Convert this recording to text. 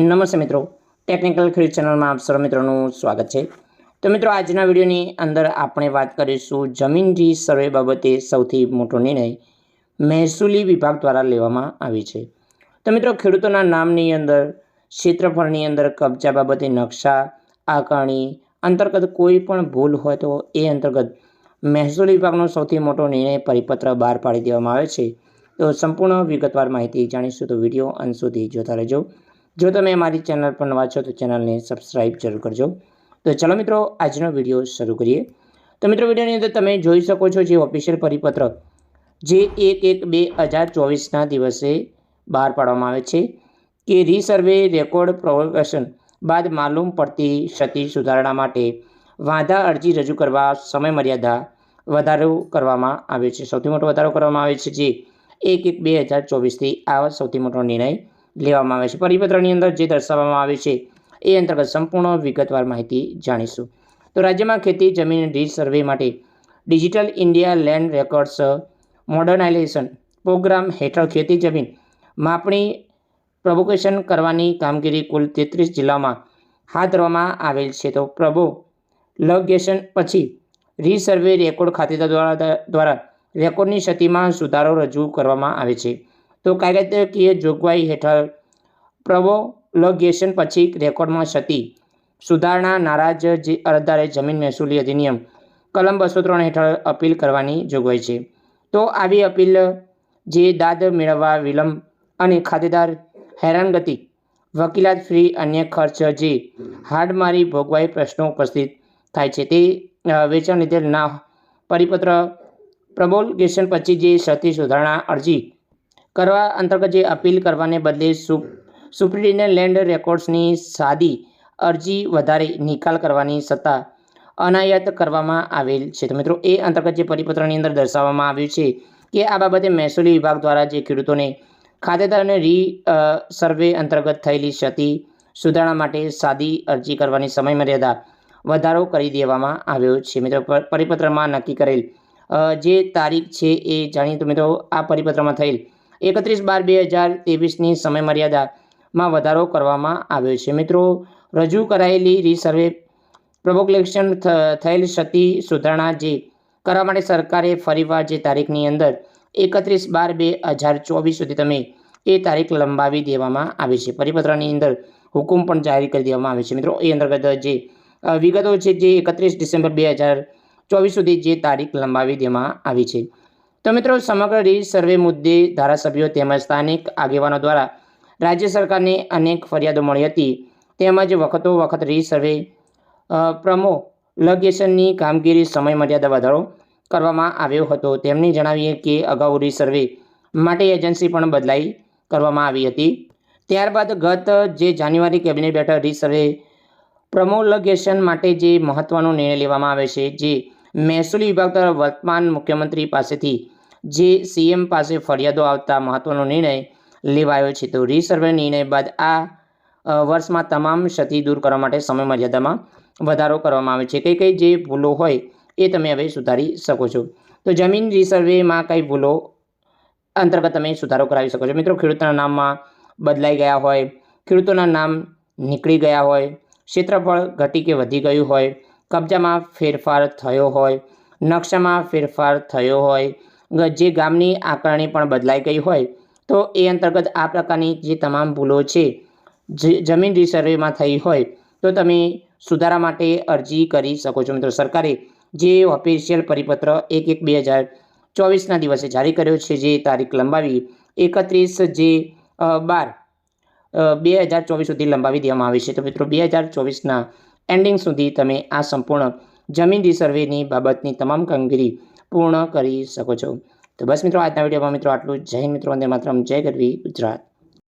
નમસ્તે મિત્રો. ટેકનિકલ ખેડૂત ચેનલમાં આપ સર્વ મિત્રોનું સ્વાગત છે. તો મિત્રો, આજના વિડીયોની અંદર આપણે વાત કરીશું જમીનથી સર્વે બાબતે સૌથી મોટો નિર્ણય મહેસૂલી વિભાગ દ્વારા લેવામાં આવી છે. તો મિત્રો, ખેડૂતોના નામની અંદર, ક્ષેત્રફળની અંદર, કબજા બાબતે નકશા, આકારણી, અંતર્ગત કોઈ પણ ભૂલ હોય તો એ અંતર્ગત મહેસૂલ વિભાગનો સૌથી મોટો નિર્ણય પરિપત્ર બહાર પાડી દેવામાં આવે છે. તો સંપૂર્ણ વિગતવાર માહિતી જાણીશું. તો વીડિયો અંત સુધી જોતા રહેજો. જો તમે અમારી ચેનલ પર નવા છો તો ચેનલને સબસ્ક્રાઈબ જરૂર કરજો. તો ચલો મિત્રો, આજનો વીડિયો શરૂ કરીએ. તો મિત્રો, વિડીયોની અંદર તમે જોઈ શકો છો જે ઓફિશિયલ પરિપત્ર જે એક એક બે હજાર ચોવીસના દિવસે બહાર પાડવામાં આવે છે કે રીસર્વે રેકોર્ડ પ્રોવોકેશન બાદ માલુમ પડતી ક્ષતિ સુધારણા માટે વાંધા અરજી રજૂ કરવા સમયમર્યાદા વધારો કરવામાં આવ્યો છે. સૌથી મોટો વધારો કરવામાં આવે છે જે એક એક બે હજાર ચોવીસથી આ સૌથી મોટો નિર્ણય લેવામાં આવે છે. પરિપત્રની અંદર જે દર્શાવવામાં આવે છે, એ અંતર્ગત સંપૂર્ણ વિગતવાર માહિતી જાણીશું. તો રાજ્યમાં ખેતી, જમીન રીસર્વે માટે digital India land records modernization programme હેઠળ ખેતી, જમીન માપણી પ્રભોકેશન કરવાની કામગીરી કુલ તેત્રીસ જિલ્લામાં હાથ ધરવામાં આવેલ છે. તો પ્રભો લગેશન પછી રીસર્વે રેકોર્ડ ખાતેદાર દ્વારા દ્વારા રેકોર્ડની ક્ષતિમાં સુધારો રજૂ કરવામાં આવે છે. તો કાયદાકીય જોગવાઈ હેઠળ પ્રવોલગેશન પછી રેકોર્ડમાં ક્ષતિ સુધારણા, નારાજ અરજદારે જમીન મહેસૂલી અધિનિયમ કલમ બસો ત્રણ હેઠળ અપીલ કરવાની જોગવાઈ છે. તો આવી અપીલ જે દાદ મેળવવા વિલંબ અને ખાતેદાર હેરાનગતિ, વકીલાત ફી, અન્ય ખર્ચ જે હાડમારી ભોગવાઈ પ્રશ્નો ઉપસ્થિત થાય છે તે વેચાણ લીધેલ ના પરિપત્ર પ્રબોલગેશન પછી જે ક્ષતિ સુધારણા અરજી કરવા અંતર્ગત જે અપીલ કરવાને બદલે સુપ, સુપ્રિન્ટેન્ડન્ટ લેન્ડ રેકોર્ડ્સની સાદી અરજી વધારે નિકાલ કરવાની સત્તા અનાયત કરવામાં આવેલ છે. તો મિત્રો, એ અંતર્ગત જે પરિપત્રની અંદર દર્શાવવામાં આવ્યું છે કે આ બાબતે મહેસૂલી વિભાગ દ્વારા જે ખેડૂતોને ખાતેદારને રી સર્વે અંતર્ગત થયેલી ક્ષતિ સુધારણા માટે સાદી અરજી કરવાની સમયમર્યાદા વધારો કરી દેવામાં આવ્યો છે. મિત્રો પર- પરિપત્રમાં નક્કી કરેલ જે તારીખ છે એ જાણીએ તો મિત્રો, આ પરિપત્રમાં થયેલ એકત્રીસ બાર બે હજાર ત્રેવીસની સમયમર્યાદામાં વધારો કરવામાં આવ્યો છે. મિત્રો, રજૂ કરાયેલી રીસર્વે પ્રબોક્લેશન થયેલ ક્ષતિ સુધારણા જે કરવા માટે સરકારે ફરીવાર જે તારીખની અંદર એકત્રીસ બાર બે હજાર ચોવીસ સુધી તમે એ તારીખ લંબાવી દેવામાં આવી છે. પરિપત્રની અંદર હુકુમ પણ જાહેર કરી દેવામાં આવે છે. મિત્રો, એ અંતર્ગત જે વિગતો છે જે એકત્રીસ ડિસેમ્બર બે હજાર ચોવીસ સુધી જે તારીખ લંબાવી દેવામાં આવી છે. તો મિત્રો, સમગ્ર રીત સર્વે મુદ્દે ધારાસભ્યો તેમજ સ્થાનિક આગેવાનો દ્વારા રાજ્ય સરકારને અનેક ફરિયાદો મળી હતી. તેમજ વખતો વખત રી સર્વે પ્રમો પ્રમોલગેશનની કામગીરી સમયમર્યાદા વધારો કરવામાં આવ્યો હતો. તેમણે જણાવીએ કે અગાઉ રી સર્વે માટે એજન્સી પણ બદલાઈ કરવામાં આવી હતી. ત્યારબાદ ગત જે જાન્યુઆરી કેબિનેટ બેઠક રી સર્વે પ્રમોલગેશન માટે જે મહત્ત્વનો નિર્ણય લેવામાં આવે છે, જે મહેસૂલી વિભાગ દ્વારા વર્તમાન મુખ્યમંત્રી પાસેથી જે સીએમ પાસે ફરિયાદો આવતા મહત્વનો નિર્ણય લેવાયો છે. તો રીસર્વે નિર્ણય બાદ આ વર્ષમાં તમામ ક્ષતિ દૂર કરવા માટે સમય મર્યાદામાં વધારો કરવામાં આવે છે. કઈ કઈ જે ભૂલો હોય એ તમે હવે સુધારી શકો છો. તો જમીન રીસર્વેમાં કઈ ભૂલો અંતર્ગત તમે સુધારો કરાવી શકો છો. મિત્રો, ખેડૂતોના નામમાં બદલાઈ ગયા હોય, ખેડૂતોના નામ નીકળી ગયા હોય, ક્ષેત્રફળ ઘટી કે વધી ગયું હોય કબજામાં ફેરફાર થયો હોય, નકશામાં ફેરફાર થયો હોય, જે ગામની આકારણી પણ બદલાઈ ગઈ હોય, તો એ અંતર્ગત આ પ્રકારની જે તમામ ભૂલો છે જમીન રિસર્વેમાં થઈ હોય, તો તમે સુધારા માટે અરજી કરી શકો છો. મિત્રો, સરકારે જે ઓફિશિયલ પરિપત્ર એક એક બે હજાર ચોવીસના દિવસે જારી કર્યો છે, જે તારીખ લંબાવી એકત્રીસ જે બાર બે હજાર ચોવીસ સુધી લંબાવી દેવામાં આવી છે. તો મિત્રો, બે હજાર ચોવીસના એન્ડિંગ સુધી તમે આ સંપૂર્ણ જમીનદી સર્વેની બાબતની તમામ કામગીરી પૂર્ણ કરી શકો છો. તો બસ મિત્રો, આજના વિડીયોમાં મિત્રો આટલું. જય મિત્રો, વંદે માત્ર જય ગરવી ગુજરાત.